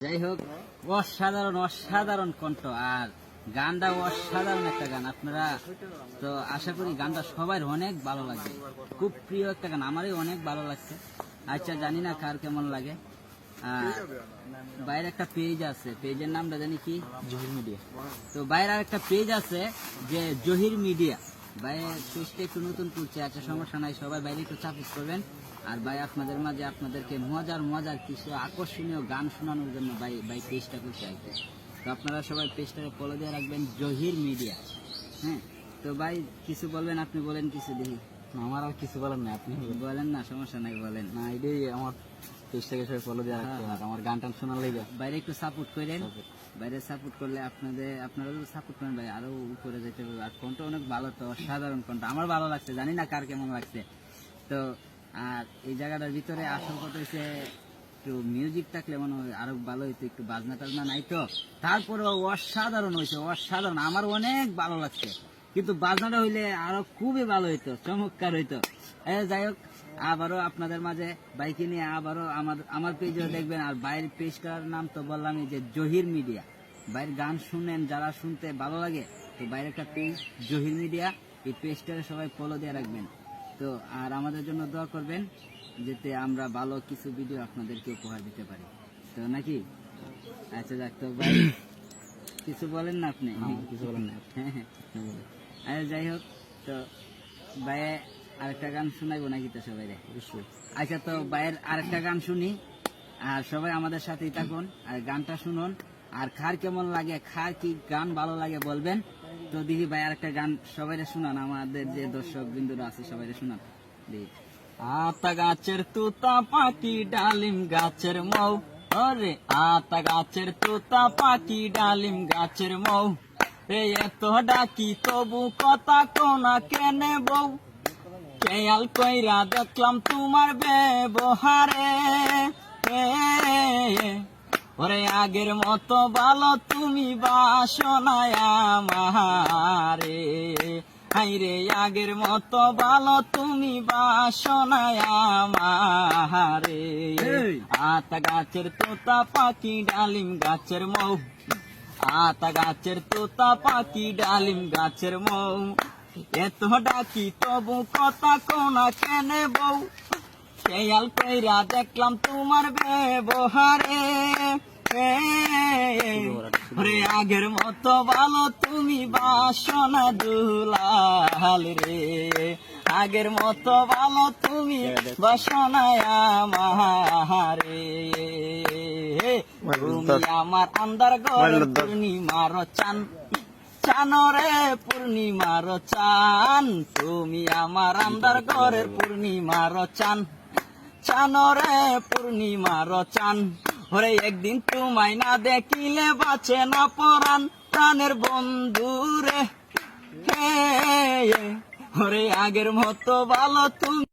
যাই হোক অসাধারণ অসাধারণ কণ্ঠ আর গানটা অসাধারণ একটা গান আপনারা তো আশা করি গানটা সবার অনেক ভালো লাগবে। খুব প্রিয় একটা গান আমারই অনেক ভালো লাগছে। আচ্ছা জানি না কার কেমন লাগে। বাইরে একটা পেজ আছে পেজের নামটা জানি কি? জহির মিডিয়া তো বাইরে আর একটা পেজ আছে যে জহির মিডিয়া বাইরে সুইচটা একটু নতুন করছে আচ্ছা সমস্যা নাই সবাই বাইরে একটু চাপিস করবেন। আর ভাই আপনাদের মাঝে আপনাদেরকে মজার মজার কিছু আকর্ষণীয় গান শোনানোর জন্য ভাই ভাই পেজটা করছে আর কি তো আপনারা সবাই পেজটাকে ফলো দিয়ে রাখবেন জহির মিডিয়া হ্যাঁ? তো ভাই কিছু বলবেন? আপনি বলেন কিছু দেখি। আমার আর কিছু বলেন না আপনি বলেন। না সমস্যা নাই বলেন। না এটাই আমার পেজটাকে সবাই ফলো দিয়ে রাখতে হ্যাঁ। হবে। আমার গান টান শোনার লেগে। বাইরে একটু সাপোর্ট করেন। বাইরে সাপোর্ট করলে আপনাদের আপনারা সাপোর্ট করেন ভাই আরও উপরে যেতে হবে। আর কণ্ঠ অনেক ভালো তো অসাধারণ কণ্ঠ আমার ভালো লাগছে জানি না কার কেমন লাগছে। তো আর এই জায়গাটার ভিতরে আসল কথা হচ্ছে একটু মিউজিক থাকলে মনে হয় আরও ভালো হইতো, একটু বাজনা টাজনা নাই তো। তারপরে অসাধারণ হয়েছে অসাধারণ। আমার অনেক ভালো লাগছে। কিন্তু বাজনাটা হইলে আরও খুবই ভালো হইতো, চমৎকার হইতো। যাই হোক, আবারও আপনাদের মাঝে বাইকে নিয়ে আবারও আমার আমার পেজও দেখবেন। আর বাইরের পেজটার নাম তো বললামই যে জহির মিডিয়া বাইরের গান শুনেন, যারা শুনতে ভালো লাগে, তো বাইরে একটা পেজ জহির মিডিয়া এই পেজটারে সবাই ফলো দিয়ে রাখবেন। তো আর আমাদের জন্য দোয়া করবেন যাতে আমরা ভালো কিছু ভিডিও আপনাদেরকে উপহার দিতে পারি। তো নাকি? আচ্ছা যাক তো ভাই কিছু বলেন না আপনি? কিছু বলার নাই হ্যাঁ হ্যাঁ যাই হোক তো ভাইয়ে আরেকটা গান শোনাইবো নাকি তো সবাই? আচ্ছা তো ভাইয়ের আরেকটা গান শুনি। আর সবাই আমাদের সাথেই থাকুন আর গানটা শুনুন। আর খার কেমন লাগে খার কি গান ভালো লাগে বলবেন? তো দেখি ভাই আর একটা গান সবাই শুনান, আমাদের যে দর্শক বিন্দুরা আছে সবাই শুনান। দেখি আতা গাছের তুতা পাখি ডালিম গাছের মৌ। ওরে আতা গাছের তুতা পাখি ডালিম গাছের মৌ। এ এত ডাকি, তবু কথা কোনা কেনে বউ খেয়াল কইরা দেখলাম তোমার ব্যবহারে। ওরে আগের মতো ভালো তুমি বাসনায় আমারে। হাইরে আগের মতো ভালো তুমি বাসনায় আমারে! আতা গাছের তোতা পাখি ডালিম গাছের মৌ। আতা গাছের তোতা পাখি ডালিম গাছের মৌ। এত ডাকি তবু কথা কোনা কেনে বউ? খেয়াল কইরা দেখলাম তোমার ব্যবহারে। রে আগের মতো ভালো তুমি বাসনা দুলাল রে। আগের মতো ভালো তুমি বাসনায় আমারে। তুমি আমার আন্দার ঘর পূর্ণিমার চান। চানরে পূর্ণিমার চান। তুমি আমার আন্দার ঘরের পূর্ণিমার চান। চানরে পূর্ণিমার চান ওরে একদিন তোমায় না দেখিলে বাঁচে না পরাণ। প্রাণের বন্ধু রে আগের মতো ভালো তুমি